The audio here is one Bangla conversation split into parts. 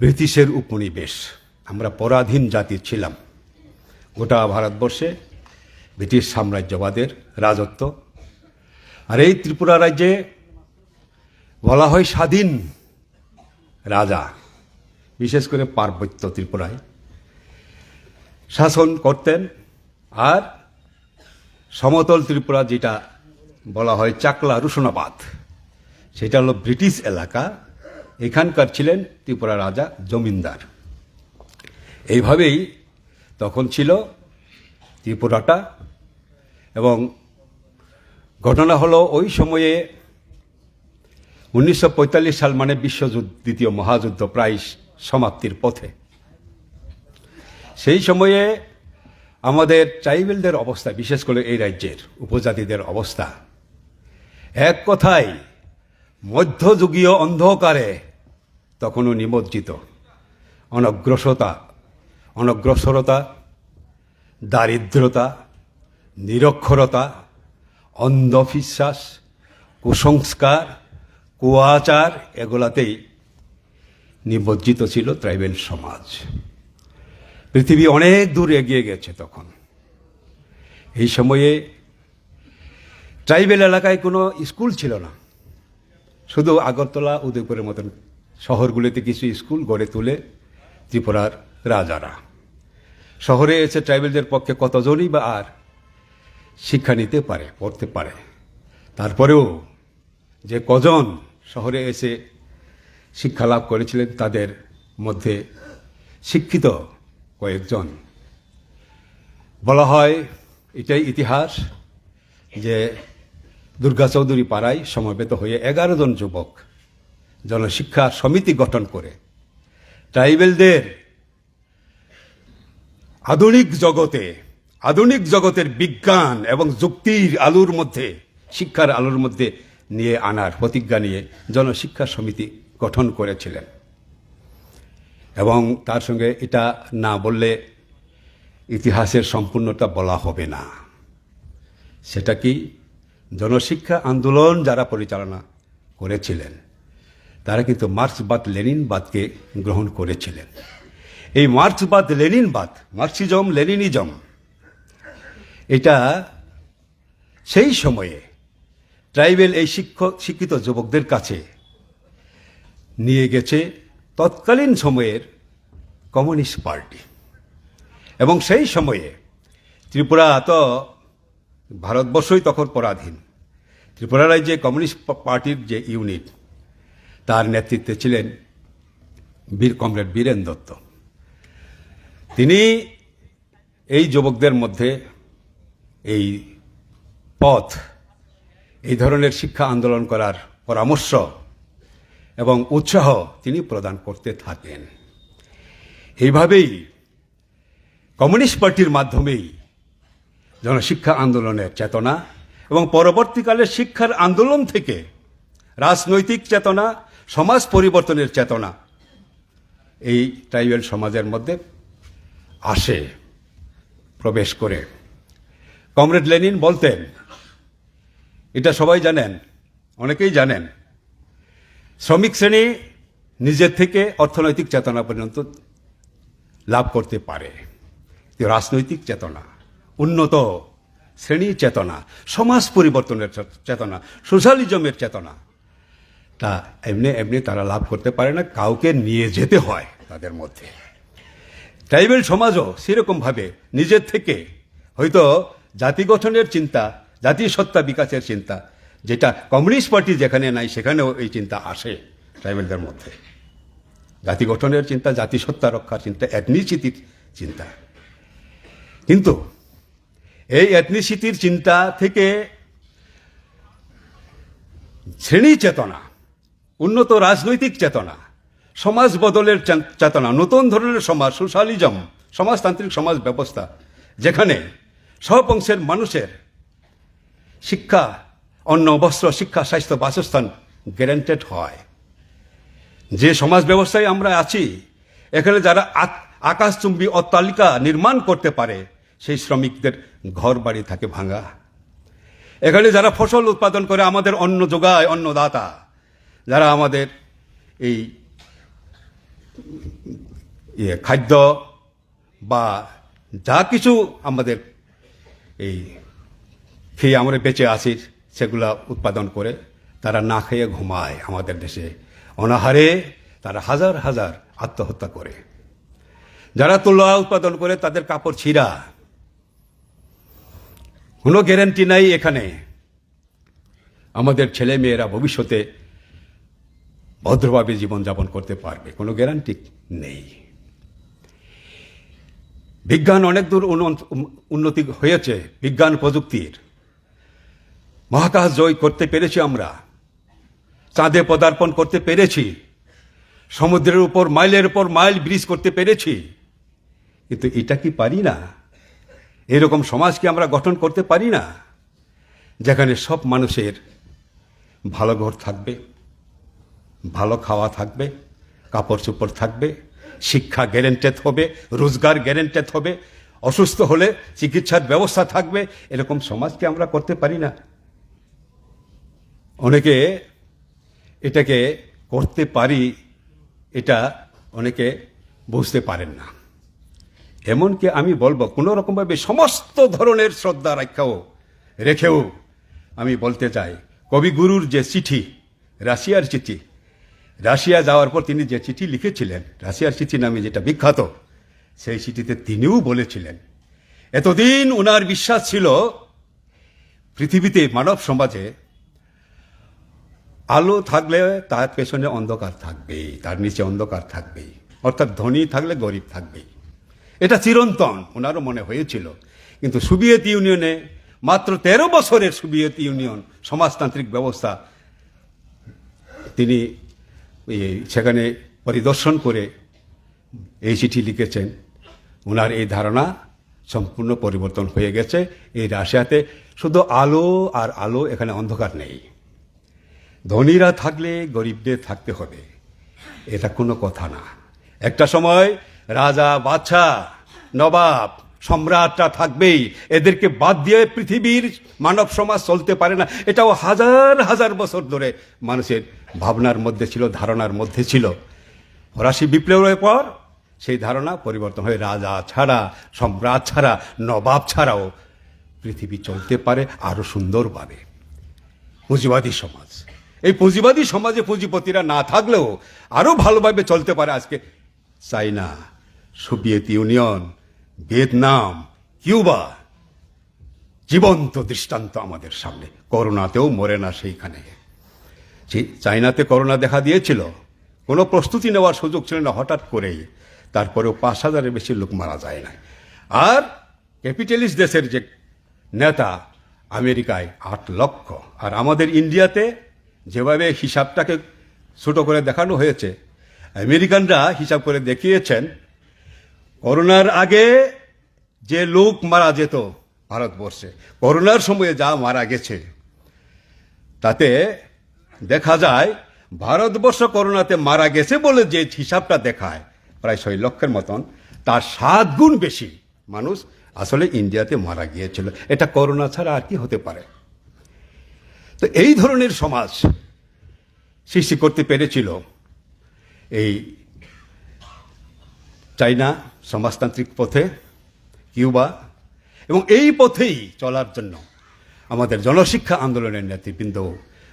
ব্রিটিশের উপনিবেশ, আমরা পরাধীন জাতি ছিলাম। গোটা ভারতবর্ষে ব্রিটিশ সাম্রাজ্যবাদের রাজত্ব। আর এই ত্রিপুরা রাজ্যে বলা হয় স্বাধীন রাজা, বিশেষ করে পার্বত্য ত্রিপুরায়। শাসন করতেন আর সমতল ত্রিপুরা যেটা বলা হয় চাকলা রুশনাবাদ সেটা হলো ব্রিটিশ এলাকা। এখানকার ছিলেন ত্রিপুরা রাজা জমিনদার। এইভাবেই তখন ছিল ত্রিপুরাটা এবং ঘটনা হলো ওই সময়ে উনিশশো পঁয়তাল্লিশ সাল মানে বিশ্বযুদ্ধ, দ্বিতীয় মহাযুদ্ধ প্রায় সমাপ্তির পথে। সেই সময়ে আমাদের ট্রাইবেলদের অবস্থা, বিশেষ করে এই রাজ্যের উপজাতিদের অবস্থা। এক কথায় মধ্যযুগীয় অন্ধকারে তখনও নিমজ্জিত। অনগ্রসতা, অনগ্রসরতা, দারিদ্রতা, নিরক্ষরতা, অন্ধবিশ্বাস, কুসংস্কার, কুয়াচার এগুলাতেই নিমজ্জিত ছিল ট্রাইবেল সমাজ। পৃথিবী অনেক দূর এগিয়ে গেছে তখন। এই সময়ে ট্রাইবেল এলাকায় কোনো স্কুল ছিল না। শুধু আগরতলা, উদয়পুরের মতন শহরগুলিতে কিছু স্কুল গড়ে তুলে ত্রিপুরার রাজারা। শহরে এসে ট্রাইবেলদের পক্ষে কতজনই বা আর শিক্ষা নিতে পারে, পড়তে পারে। তারপরেও যে কজন শহরে এসে শিক্ষা লাভ করেছিলেন তাদের মধ্যে শিক্ষিত কয়েকজন। বলা হয় এটাই ইতিহাস যে দুর্গা চৌধুরী পাড়ায় সমবেত হয়ে এগারো জন যুবক জনশিক্ষা সমিতি গঠন করে। ট্রাইবেলদের আধুনিক জগতে, আধুনিক জগতের বিজ্ঞান এবং যুক্তির আলোর মধ্যে, শিক্ষার আলোর মধ্যে নিয়ে আনার প্রতিজ্ঞা নিয়ে জনশিক্ষা সমিতি গঠন করেছিলেন। এবং তার সঙ্গে এটা না বললে ইতিহাসের সম্পূর্ণতা বলা হবে না। সেটা কি? জনশিক্ষা আন্দোলন যারা পরিচালনা করেছিলেন তারা কিন্তু মার্ক্সবাদ লেনিনবাদকে গ্রহণ করেছিলেন। এই মার্ক্সবাদ লেনিনবাদ মার্ক্সিজম, লেনিনিজম, এটা সেই সময়ে ট্রাইবেল এই শিক্ষক শিক্ষিত যুবকদের কাছে নিয়ে গেছে তৎকালীন সময়ের কমিউনিস্ট পার্টি। এবং সেই সময়ে ত্রিপুরা তো ভারতবর্ষই তখন পরাধীন। ত্রিপুরা রাজ্যে কমিউনিস্ট পার্টির যে ইউনিট তার নেতৃত্বে ছিলেন বীর কমরেড বীরেন দত্ত। তিনি এই যুবকদের মধ্যে এই পথ, এই ধরনের শিক্ষা আন্দোলন করার পরামর্শ এবং উৎসাহ তিনি প্রদান করতে থাকেন। এইভাবেই কমিউনিস্ট পার্টির মাধ্যমেই জনশিক্ষা আন্দোলনের চেতনা এবং পরবর্তীকালে শিক্ষার আন্দোলন থেকে রাজনৈতিক চেতনা সমাজ পরিবর্তনের চেতনা এই ট্রাইবেল সমাজের মধ্যে আসে, প্রবেশ করে। কমরেড লেনিন বলতেন, এটা সবাই জানেন, অনেকেই জানেন, শ্রমিক শ্রেণি নিজের থেকে অর্থনৈতিক চেতনা পর্যন্ত লাভ করতে পারে। রাজনৈতিক চেতনা, উন্নত শ্রেণি চেতনা, সমাজ পরিবর্তনের চেতনা, সোশ্যালিজমের চেতনা। তা এমনি এমনি তারা লাভ করতে পারে না, কাউকে নিয়ে যেতে হয় তাদের মধ্যে। ট্রাইবেল সমাজও সেরকমভাবে নিজের থেকে হয়তো জাতি গঠনের চিন্তা জাতীয় সত্তা বিকাশের চিন্তা, যেটা কমিউনিস্ট পার্টি যেখানে নাই, সেখানেও এই চিন্তা আসে ট্রাইবেলদের মধ্যে। জাতি গঠনের চিন্তা জাতিসত্তা রক্ষার চিন্তা এথনিসিটির চিন্তা। কিন্তু এই এথনিসিটির চিন্তা থেকে শ্রেণি চেতনা উন্নত রাজনৈতিক চেতনা, সমাজ বদলের চেতনা, নতুন ধরনের সমাজ সোশ্যালিজম সমাজতান্ত্রিক সমাজ ব্যবস্থা, যেখানে সব অংশের মানুষের শিক্ষা, অন্ন, বস্ত্র, শিক্ষা, স্বাস্থ্য, বাসস্থান গ্যারান্টেড হয়। যে সমাজ ব্যবস্থায় আমরা আছি, এখানে যারা আকাশচুম্বী অট্টালিকা নির্মাণ করতে পারে, সেই শ্রমিকদের ঘর বাড়ি থাকে ভাঙা। এখানে যারা ফসল উৎপাদন করে, আমাদের অন্ন যোগায় অন্নদাতা যারা আমাদের এই ইয়ে খাদ্য বা যা কিছু আমাদের এই খেয়ে আমরা বেঁচে আছি, সেগুলা উৎপাদন করে তারা না খেয়ে ঘুমায় আমাদের দেশে। অনাহারে তারা হাজার হাজার আত্মহত্যা করে। যারা তুলা উৎপাদন করে তাদের কাপড় ছিঁড়া। কোনো গ্যারান্টি নাই এখানে। আমাদের ছেলে মেয়েরা ভবিষ্যতে ভদ্রভাবে জীবনযাপন করতে পারবে, কোনো গ্যারান্টি নেই। বিজ্ঞান অনেক দূর উন্নত- হয়েছে, বিজ্ঞান প্রযুক্তির। মহাকাশ জয় করতে পেরেছি আমরা, চাঁদে পদার্পণ করতে পেরেছি, সমুদ্রের উপর, মাইলের উপর মাইল ব্রিজ করতে পেরেছি। কিন্তু এটা কি পারি না? এরকম সমাজ কি আমরা গঠন করতে পারি না, যেখানে সব মানুষের ভালো ঘর থাকবে। ভালো খাওয়া থাকবে, কাপড় চোপড় থাকবে, শিক্ষা গ্যারেন্টেড হবে, রোজগার গ্যারেন্টেড হবে, অসুস্থ হলে চিকিৎসার ব্যবস্থা থাকবে, এরকম সমাজকে আমরা করতে পারি না। অনেকে এটাকে করতে পারি, এটা অনেকে বুঝতে পারেন না। এমনকি আমি বলব, কোনো রকমভাবে সমস্ত ধরনের শ্রদ্ধা রাখাও, রেখেও আমি বলতে চাই, কবিগুরুর যে চিঠি, রাশিয়ার চিঠি রাশিয়া যাওয়ার পর তিনি যে চিঠি লিখেছিলেন, রাশিয়ার চিঠি নামে যেটা বিখ্যাত, সেই চিঠিতে তিনিও বলেছিলেন, এতদিন ওনার বিশ্বাস ছিল পৃথিবীতে মানব সমাজে আলো থাকলে তার পেছনে অন্ধকার থাকবেই তার নিচে অন্ধকার থাকবেই অর্থাৎ ধনী থাকলে গরিব থাকবেই এটা চিরন্তন ওনারও মনে হয়েছিল। কিন্তু সোভিয়েত ইউনিয়নে মাত্র তেরো বছরের সোভিয়েত ইউনিয়ন সমাজতান্ত্রিক ব্যবস্থা তিনি সেখানে পরিদর্শন করে এই চিঠি লিখেছেন। ওনার এই ধারণা সম্পূর্ণ পরিবর্তন হয়ে গেছে এই রাশিয়াতে। শুধু আলো আর আলো এখানে অন্ধকার নেই। ধনীরা থাকলে গরিবদের থাকতে হবে। এটা কোনো কথা না। একটা সময় রাজা বাদশা নবাব সম্রাটরা থাকবেই। এদেরকে বাদ দিয়ে পৃথিবীর মানব সমাজ চলতে পারে না। এটাও হাজার হাজার বছর ধরে মানুষের ভাবনার মধ্যে ছিল, ধারণার মধ্যে ছিল। ফরাসি বিপ্লবের পর সেই ধারণা পরিবর্তন হয়ে রাজা ছাড়া, সম্রাট ছাড়া, নবাব ছাড়াও পৃথিবী চলতে পারে আরও সুন্দরভাবে পুঁজিবাদী সমাজ। এই পুঁজিবাদী সমাজে পুঁজিপতিরা না থাকলেও আরও ভালোভাবে চলতে পারে আজকে China Soviet Union. Vietnam, Cuba, জীবন্ত দৃষ্টান্ত আমাদের সামনে। করোনাতেও মরে না সেইখানে। চি- চায়নাতে করোনা দেখা দিয়েছিল। কোনো প্রস্তুতি নেওয়ার সুযোগ ছিল না হঠাৎ করেই। তারপরেও পাঁচ হাজারের বেশি লোক মারা যায় না আর ক্যাপিটালিস্ট দেশের যে নেতা, আমেরিকায় আট লক্ষ। আর আমাদের ইন্ডিয়াতে যেভাবে হিসাবটাকে ছোট করে দেখানো হয়েছে, আমেরিকানরা হিসাব করে দেখিয়েছেন করোনার আগে যে লোক মারা যেত ভারতবর্ষে, করোনার সময়ে যা মারা গেছে, তাতে দেখা যায় ভারতবর্ষ করোনাতে মারা গেছে বলে যে হিসাবটা দেখায় প্রায় ছয় লক্ষের মতন, তার সাত গুণ বেশি মানুষ আসলে ইন্ডিয়াতে মারা গিয়েছিল। এটা করোনা ছাড়া আর কি হতে পারে? তো এই ধরনের সমাজ সৃষ্টি করতে পেরেছিল এই চাইনা সমাজতান্ত্রিক পথে, কিউবা, এবং এই পথেই চলার জন্য আমাদের জনশিক্ষা আন্দোলনের নেতৃবৃন্দ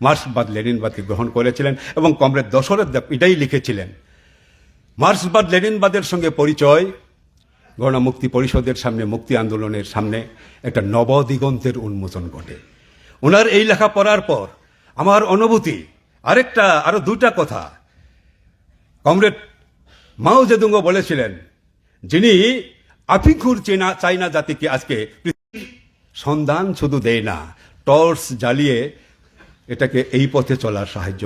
মার্ক্সবাদ লেনিনবাদকে গ্রহণ করেছিলেন এবং কমরেড দশরথ দেব এটাই লিখেছিলেন। মার্ক্সবাদ লেনিনবাদের সঙ্গে পরিচয় গণমুক্তি পরিষদের সামনে, মুক্তি আন্দোলনের সামনে একটা নবদিগন্তের উন্মোচন ঘটে। ওনার এই লেখা পড়ার পর আমার অনুভূতি, আরেকটা আরও দুটা কথা। কমরেড মাও জেদুঙ্গ বলেছিলেন যিনি আফিকুর চেনা চাইনা জাতিকে আজকে সন্ধান শুধু দেয় না, টর্চ জ্বালিয়ে এটাকে এই পথে চলার সাহায্য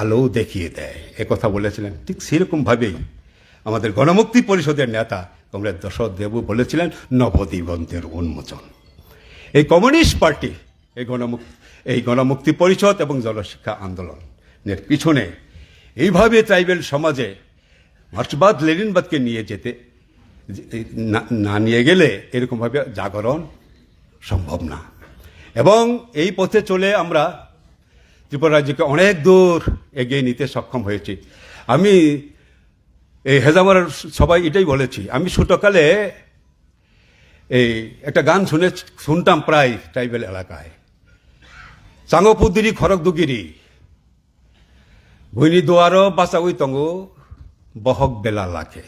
আলো দেখিয়ে দেয়। এ কথা বলেছিলেন। ঠিক সেরকম ভাবেই আমাদের গণমুক্তি পরিষদের নেতা কমরেড দশরথ দেবু বলেছিলেন, নবদিগন্তের উন্মোচন। এই কমিউনিস্ট পার্টি, এই গণমুক্তি এই গণমুক্তি পরিষদ এবং জনশিক্ষা আন্দোলনের পিছনে এইভাবে ট্রাইবেল সমাজে মার্ক্সবাদ লেনিনবাদকে নিয়ে যেতে। না- নিয়ে গেলে এরকমভাবে জাগরণ সম্ভব না। এবং এই পথে চলে আমরা ত্রিপুরা রাজ্যকে অনেক দূর এগিয়ে নিতে সক্ষম হয়েছি। আমি এই হেজামার সবাই এটাই বলেছি, আমি ছোটকালে এই একটা গান শুনে, শুনতাম প্রায় ট্রাইবেল এলাকায়। চাঙপুদিরি খড়গদুগিরি, ভুইনি দুয়ারো বাসা ওই তঙ্গ বহক বেলা লাখে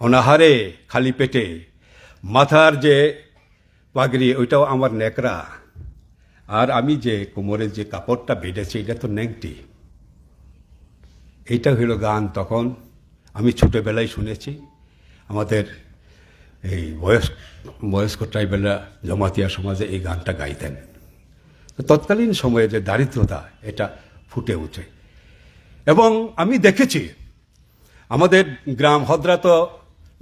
অনাহারে, খালি পেটে। মাথার যে পাগড়ি, ওইটাও আমার নেকড়া আর আমি যে কোমরে যে কাপড়টা বেঁধেছি, এটা তো নেংটি এইটা হইল গান তখন। আমি ছোটোবেলায় শুনেছি। আমাদের এই বয়স্ক বয়স্ক ট্রাইবেলরা জমাতিয়া সমাজে এই গানটা গাইতেন। তৎকালীন সময়ে যে দারিদ্রতা, এটা ফুটে উঠে। এবং আমি দেখেছি আমাদের গ্রাম হদ্রা তো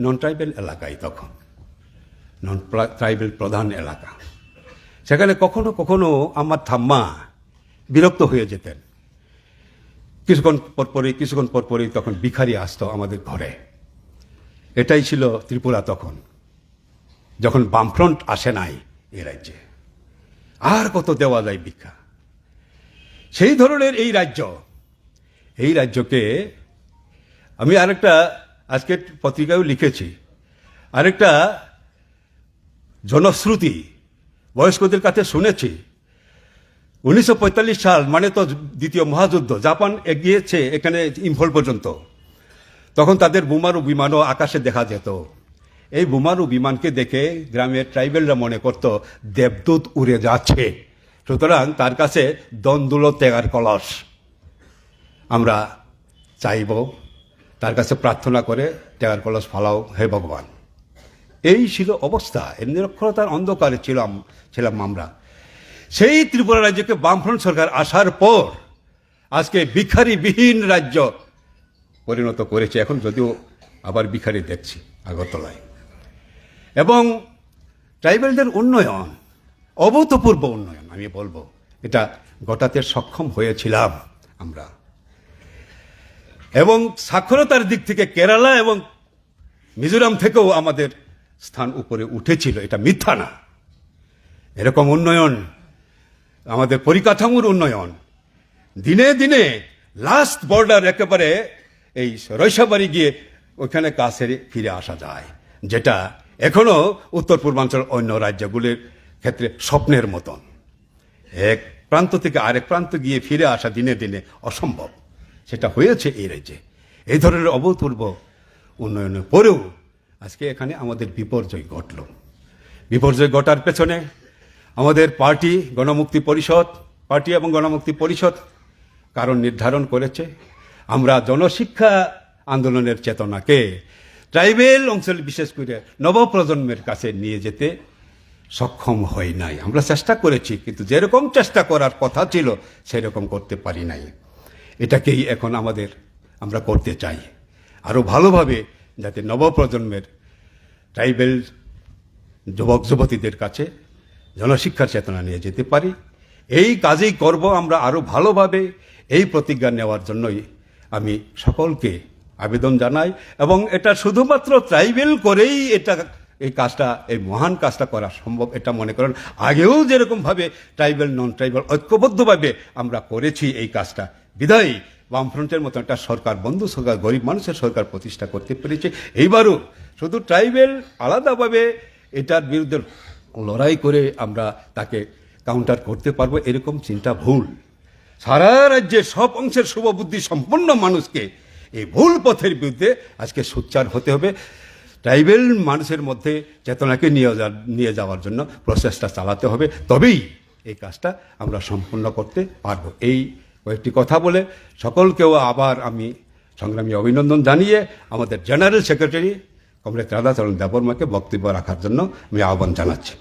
নন ট্রাইবেল এলাকায় তখন। নন ট্রাইবেল প্রধান এলাকা। সেখানে কখনো কখনো আমার ঠাম্মা বিরক্ত হয়ে যেতেন। কিছুক্ষণ পরপরই কিছুক্ষণ পরপরই তখন ভিখারি আসতো আমাদের ঘরে। এটাই ছিল ত্রিপুরা তখন। যখন বামফ্রন্ট আসে নাই এ রাজ্যে। আর কত দেওয়া যায় ভিক্ষা। সেই ধরনের এই রাজ্য, এই রাজ্যকে আমি আরেকটা আজকের পত্রিকায়ও লিখেছি। আরেকটা জনশ্রুতি বয়স্কদের কাছে শুনেছি। উনিশশো পঁয়তাল্লিশ সাল মানে তো দ্বিতীয় মহাযুদ্ধ, জাপান এগিয়েছে এখানে ইম্ফল পর্যন্ত। তখন তাদের বোমারু বিমানও আকাশে দেখা যেত। এই বোমারু বিমানকে দেখে গ্রামের ট্রাইবেলরা মনে করত, দেবদূত উড়ে যাচ্ছে। সুতরাং তার কাছে দন্দুল ত্যাগার কলস। আমরা চাইব তার কাছে প্রার্থনা করে ত্যাগার কলস ফালাও, হে ভগবান। এই ছিল অবস্থা। এর নিরক্ষরতার অন্ধকারে ছিলাম ছিলাম আমরা। সেই ত্রিপুরা রাজ্যকে বামফ্রন্ট সরকার আসার পর আজকে ভিখারিবিহীন রাজ্য পরিণত করেছে। এখন যদিও আবার ভিখারি দেখছি আগরতলায়। এবং ট্রাইবেলদের উন্নয়ন, অভূতপূর্ব উন্নয়ন, আমি বলব, এটা ঘটাতে সক্ষম হয়েছিলাম আমরা। এবং সাক্ষরতার দিক থেকে কেরালা এবং মিজোরাম থেকেও আমাদের স্থান উপরে উঠেছিল। এটা মিথ্যা না। এরকম উন্নয়ন, আমাদের পরিকাঠামোর উন্নয়ন, দিনে দিনে লাস্ট বর্ডার একেবারে এই রৈশাবাড়ি গিয়ে ওখানে কাছে ফিরে আসা যায়, যেটা এখনও উত্তর পূর্বাঞ্চল অন্য রাজ্যগুলির ক্ষেত্রে স্বপ্নের মতন। এক প্রান্ত থেকে আরেক প্রান্ত গিয়ে ফিরে আসা দিনে দিনে অসম্ভব। সেটা হয়েছে এই রাজ্যে। এই ধরনের অভূতপূর্ব উন্নয়নের পরেও আজকে এখানে আমাদের বিপর্যয় ঘটল। বিপর্যয় ঘটার পেছনে আমাদের পার্টি গণমুক্তি পরিষদ, পার্টি এবং গণমুক্তি পরিষদ কারণ নির্ধারণ করেছে। আমরা জনশিক্ষা আন্দোলনের চেতনাকে ট্রাইবেল অঞ্চল বিশেষ করে নবপ্রজন্মের কাছে নিয়ে যেতে সক্ষম হয় নাই। আমরা চেষ্টা করেছি, কিন্তু যেরকম চেষ্টা করার কথা ছিল, সেরকম করতে পারি নাই। এটাকেই এখন আমাদের আমরা করতে চাই। আরও ভালোভাবে যাতে নবপ্রজন্মের ট্রাইবেল যুবক যুবতীদের কাছে জনশিক্ষার চেতনা নিয়ে যেতে পারি। এই কাজেই করব আমরা আরও ভালোভাবে এই প্রতিজ্ঞা নেওয়ার জন্যই আমি সকলকে আবেদন জানাই এবং এটা শুধুমাত্র ট্রাইবেল করেই এটা, এই কাজটা, এই মহান কাজটা করা সম্ভব এটা মনে করেন। আগেও যেরকমভাবে ট্রাইবেল নন ট্রাইবেল ঐক্যবদ্ধভাবে আমরা করেছি এই কাজটা বিদায়ী। বামফ্রন্টের মতো একটা সরকার বন্ধু, সরকার গরিব মানুষের সরকার প্রতিষ্ঠা করতে পেরেছে। এইবারও শুধু ট্রাইবেল আলাদাভাবে এটার বিরুদ্ধে লড়াই করে আমরা তাকে কাউন্টার করতে পারব, এরকম চিন্তা ভুল। সারা রাজ্যের সব অংশের শুভবুদ্ধি সম্পন্ন মানুষকে এই ভুল পথের বিরুদ্ধে আজকে সোচ্চার হতে হবে। ট্রাইবেল মানুষের মধ্যে চেতনাকে নিয়ে নিয়ে যাওয়ার জন্য প্রচেষ্টা চালাতে হবে। তবেই এই কাজটা আমরা সম্পূর্ণ করতে পারব। এই কয়েকটি কথা বলে সকলকেও আবার আমি সংগ্রামী অভিনন্দন জানিয়ে আমাদের জেনারেল সেক্রেটারি কমরেড রাধাচরণ দেববর্মাকে বক্তব্য রাখার জন্য আমি আহ্বান জানাচ্ছি।